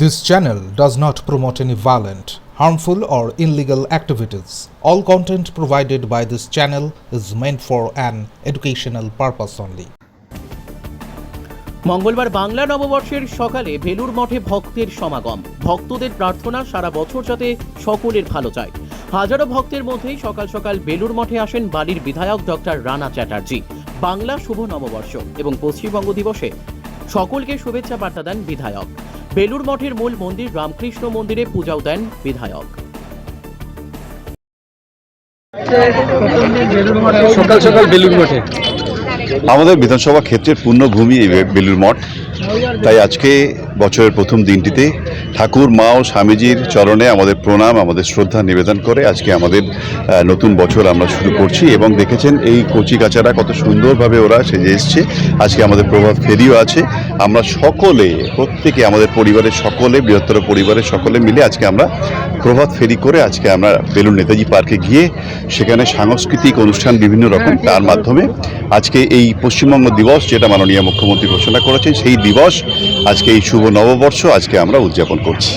This channel does not promote any violent, harmful, or illegal activities. All content provided by this channel is meant for an educational purpose only. মঙ্গলবার বাংলা নববর্ষের সকালে ভেলুর মঠে ভক্তের সমাগম ভক্তদের প্রার্থনা সারা বছর যাতে সকলের ভালো চায় হাজারো ভক্তের মধ্যেই সকাল সকাল বেলুর মঠে আসেন বালির বিধায়ক ডক্টর রানা চ্যাটার্জি বাংলা শুভ নববর্ষ এবং পশ্চিমবঙ্গ দিবসে সকলকে শুভেচ্ছা বার্তা দেন বিধায়ক বেলুর মঠের মূল মন্দির রামকৃষ্ণ মন্দিরে পূজাও দেন বিধায়ক। সকাল সকাল বেলুর মঠে। আমাদের বিধানসভা ক্ষেত্রের পূর্ণভূমি এই বেলুর মঠ। তাই আজকে বছরের প্রথম দিনটিতে ঠাকুর, মা ও স্বামীজির চরণে আমাদের প্রণাম, আমাদের শ্রদ্ধা নিবেদন করে আজকে আমাদের নতুন বছর আমরা শুরু করছি এবং দেখেছেন এই কচি কাচারা কত সুন্দরভাবে ওরা সেজে এসছে। আজকে আমাদের প্রভাত ফেরিও আছে। আমরা সকলে, প্রত্যেকে আমাদের পরিবারের সকলে, বৃহত্তর পরিবারের সকলে মিলে আজকে আমরা প্রভাত ফেরি করে আজকে আমরা বেলুন নেতাজি পার্কে গিয়ে সেখানে সাংস্কৃতিক অনুষ্ঠান বিভিন্ন রকম তার মাধ্যমে আজকে এই পশ্চিমবঙ্গ দিবস যেটা মাননীয় মুখ্যমন্ত্রী ঘোষণা করেছেন, সেই দিবস। আজকে এই শুভ নববর্ষ আজকে আমরা উদযাপন করছি।